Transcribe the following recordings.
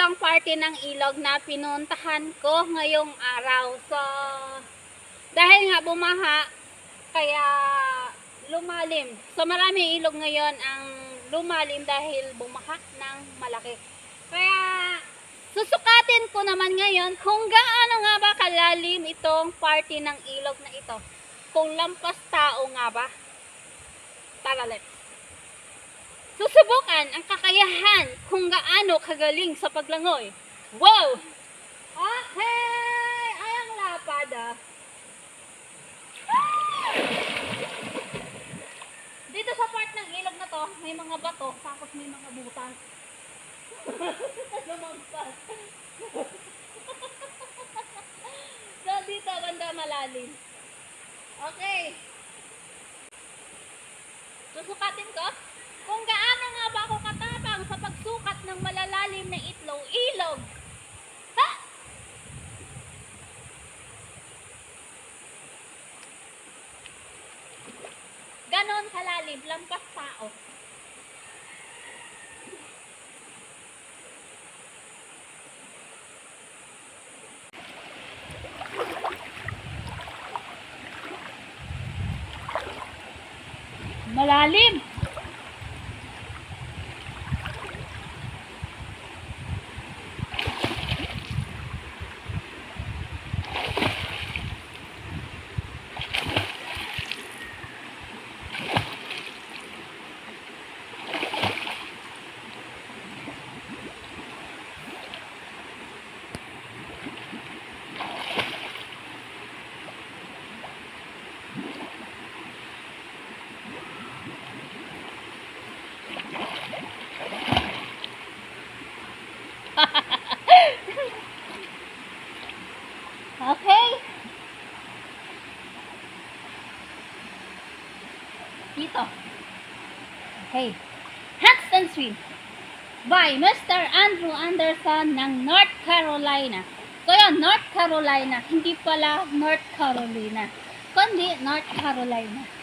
tatlong parte ng ilog na pinuntahan ko ngayong araw. So, dahil nga bumaha, kaya lumalim. So, maraming ilog ngayon ang lumalim dahil bumaha ng malaki. Kaya, susukatin ko naman ngayon kung gaano nga ba kalalim itong parte ng ilog na ito. Kung lampas tao nga ba. Tara, let's. Susubukan ang kakayahan kung gaano kagaling sa paglangoy. Wow! Okay! Ay, ang lapad ah. Dito sa part ng ilog na to, may mga bato, tapos may mga butas. Lumampas. so, dito, banda malalim. Okay. Susukatin ko kung gaano nga ba ako katapang sa pagsukat ng malalalim na itlog, ilog. Ha? Ganon kalalim, lampas tao. Malalim. Okay. Dito. Okay. Hats and Swim by Mr. Andrew Anderson ng North Carolina. So yun, North Carolina. Hindi pala North Carolina. Kundi North Carolina.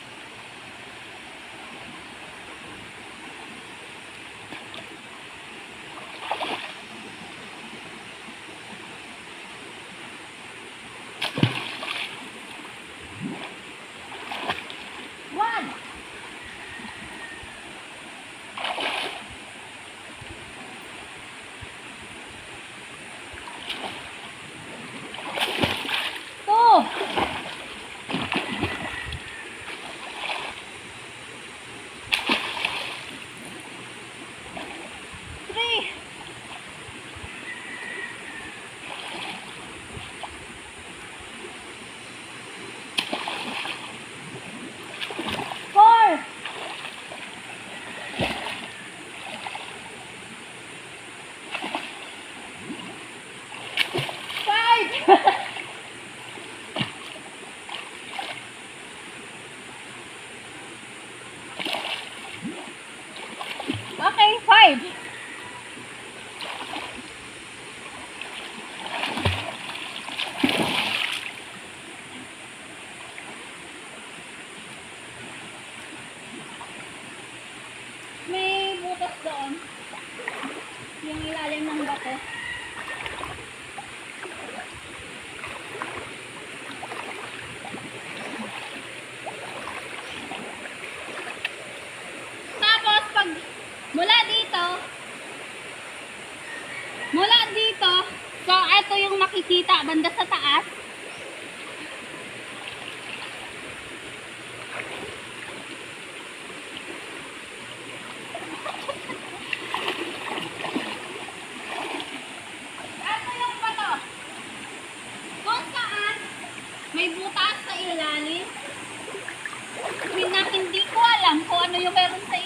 makikita banda sa taas. may butas sa ilalim. Hindi, ko alam kung ano yung meron sa